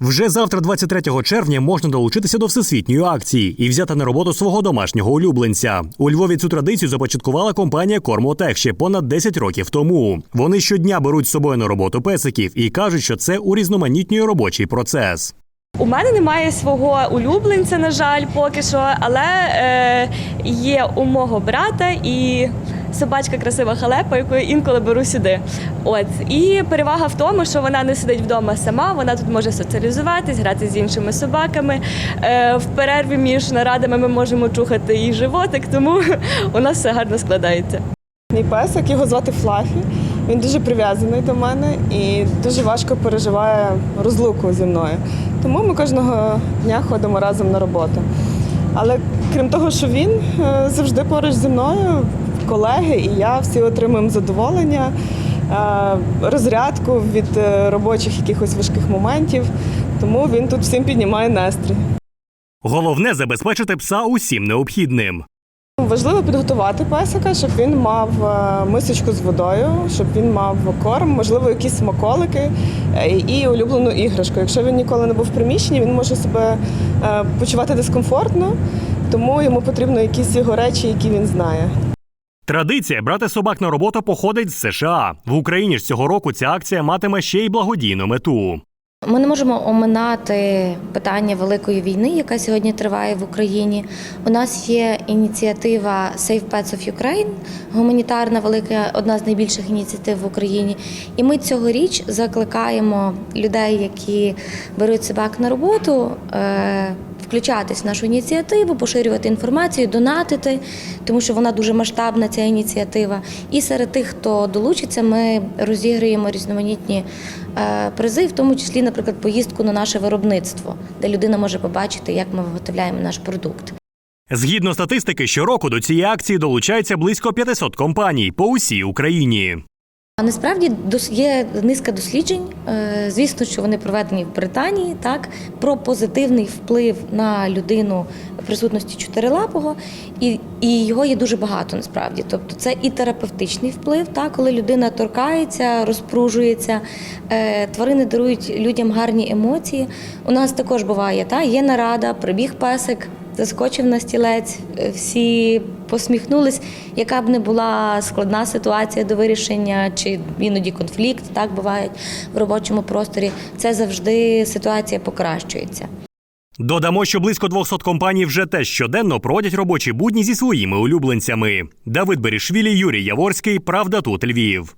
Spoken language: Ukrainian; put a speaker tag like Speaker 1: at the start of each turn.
Speaker 1: Вже завтра, 23 червня, можна долучитися до всесвітньої акції і взяти на роботу свого домашнього улюбленця. У Львові цю традицію започаткувала компанія Кормотех ще понад 10 років тому. Вони щодня беруть з собою на роботу песиків і кажуть, що це урізноманітнює робочий процес.
Speaker 2: У мене немає свого улюбленця, на жаль, поки що, але е, є у мого брата і собачка красива халепа, яку я інколи беру сюди. От і перевага в тому, що вона не сидить вдома сама, вона тут може соціалізуватись, грати з іншими собаками. Е, в перерві між нарадами ми можемо чухати її животик, тому у нас все гарно складається.
Speaker 3: Мій песик, його звати Флафі. Він дуже прив'язаний до мене і дуже важко переживає розлуку зі мною. Тому ми кожного дня ходимо разом на роботу. Але крім того, що він е, завжди поруч зі мною, колеги і я всі отримуємо задоволення, е, розрядку від е, робочих якихось важких моментів. Тому він тут всім піднімає настрій.
Speaker 1: Головне забезпечити пса усім необхідним.
Speaker 3: Важливо підготувати песика, щоб він мав е, мисочку з водою, щоб він мав корм, можливо, якісь смаколики і улюблену іграшку. Якщо він ніколи не був в приміщенні, він може себе почувати дискомфортно, тому йому потрібно якісь його речі, які він знає.
Speaker 1: Традиція брати собак на роботу походить з США. В Україні ж цього року ця акція матиме ще й благодійну мету.
Speaker 4: Ми не можемо оминати питання великої війни, яка сьогодні триває в Україні. У нас є ініціатива Save Pets of Ukraine, гуманітарна велика, одна з найбільших ініціатив в Україні. І ми цьогоріч закликаємо людей, які беруть собак на роботу. Включатись в нашу ініціативу, поширювати інформацію, донатити, тому що вона дуже масштабна, ця ініціатива. І серед тих, хто долучиться, ми розіграємо різноманітні е, призи, в тому числі, наприклад, поїздку на наше виробництво, де людина може побачити, як ми виготовляємо наш продукт.
Speaker 1: Згідно статистики, щороку до цієї акції долучається близько 500 компаній по усій Україні.
Speaker 4: А насправді є низка досліджень. е, Звісно, що вони проведені в Британії, так про позитивний вплив на людину присутності чотирилапого, і, і його є дуже багато насправді. Тобто, це і терапевтичний вплив, так, коли людина торкається, розпружується, е, тварини дарують людям гарні емоції. У нас також буває, та є нарада, прибіг песик. Заскочив на стілець, е, всі посміхнулись. Яка б не була складна ситуація до вирішення, чи іноді конфлікт, так бувають в робочому просторі. Це завжди ситуація покращується.
Speaker 1: Додамо, що близько 200 компаній вже теж щоденно проводять робочі будні зі своїми улюбленцями. Давид Берішвілі, Юрій Яворський. Правда тут Львів.